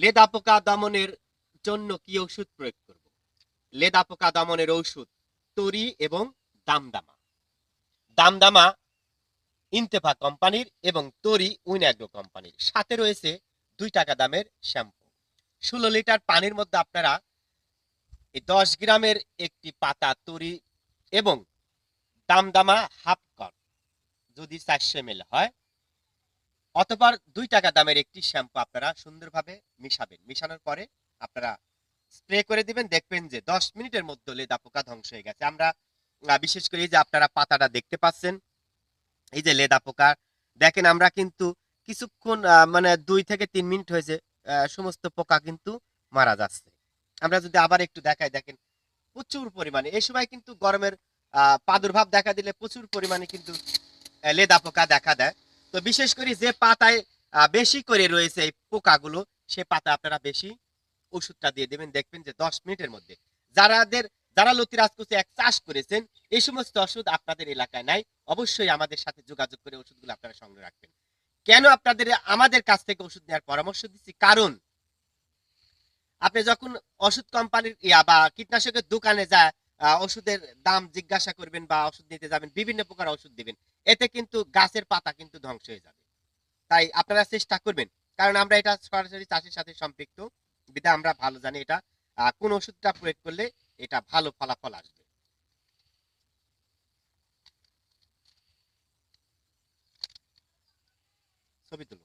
লেদা পোকা দমনের জন্য কি ওষুধ প্রয়োগ করব? লেদা পোকা দমনের ঔষধ তরি এবং দামদামা। দামদামা ইন্তেফা কোম্পানির এবং তরি উইনাগ্রো কোম্পানির। সাথে রয়েছে দুই টাকা দামের শ্যাম্পু। ষোলো লিটার পানির মধ্যে আপনারা এই দশ গ্রামের একটি পাতা তরি এবং দামদামা হাফ কর যদি চারশো এম হয় অথবা দুই টাকা দামের একটি শ্যাম্পু আপনারা সুন্দরভাবে মিশাবেন। মিশানোর পরে আপনারা স্প্রে করে দিবেন, দেখবেন যে দশ মিনিটের মধ্যে লেদা পোকা ধ্বংস হয়ে গেছে। আমরা বিশেষ করে যে আপনারা পাতাটা দেখতে পাচ্ছেন, এই যে লেদা পোকা, দেখেন আমরা কিন্তু কিছুক্ষণ মানে দুই থেকে তিন মিনিট হয়েছে সমস্ত পোকা কিন্তু মারা যাচ্ছে। আমরা যদি আবার একটু দেখাই, দেখেন প্রচুর পরিমাণে। এই সময় কিন্তু গরমের প্রাদুর্ভাব দেখা দিলে প্রচুর পরিমাণে কিন্তু লেদা পোকা দেখা দেয়। তো বিশেষ করে যে পাতায় বেশি করে রয়েছে এই পোকাগুলো, সে পাতা আপনারা বেশি ওষুধটা দিয়ে দেবেন। দেখবেন যে দশ মিনিটের মধ্যে যারাদের, যারা লতি রাজকুচি এক চাষ করেছেন, এই সমস্ত ওষুধ আপনাদের এলাকায় নাই। অবশ্যই আমাদের সাথে যোগাযোগ করে ওষুধগুলো আপনারা সংগ্রহ রাখবেন। কেন আপনাদের, আমাদের কাছ থেকে ওষুধ নেওয়ার পরামর্শ দিচ্ছি? কারণ আপনি যখন ওষুধ কোম্পানির ইয়া বা কীটনাশকের দোকানে যায় ওষুধের দাম জিজ্ঞাসা করবেন বা ওষুধ নিতে যাবেন, বিভিন্ন প্রকার ওষুধ দিবেন। এতে কিন্তু গাছের পাতা কিন্তু ধ্বংস হয়ে যাবে। তাই আপনারা চেষ্টা করবেন, কারণ আমরা এটা সরাসরি চাষের সাথে সম্পৃক্ত। বিধা আমরা ভালো জানি এটা কোন ওষুধটা প্রয়োগ করলে এটা ভালো ফলাফল আসবে। ছবি তুলো।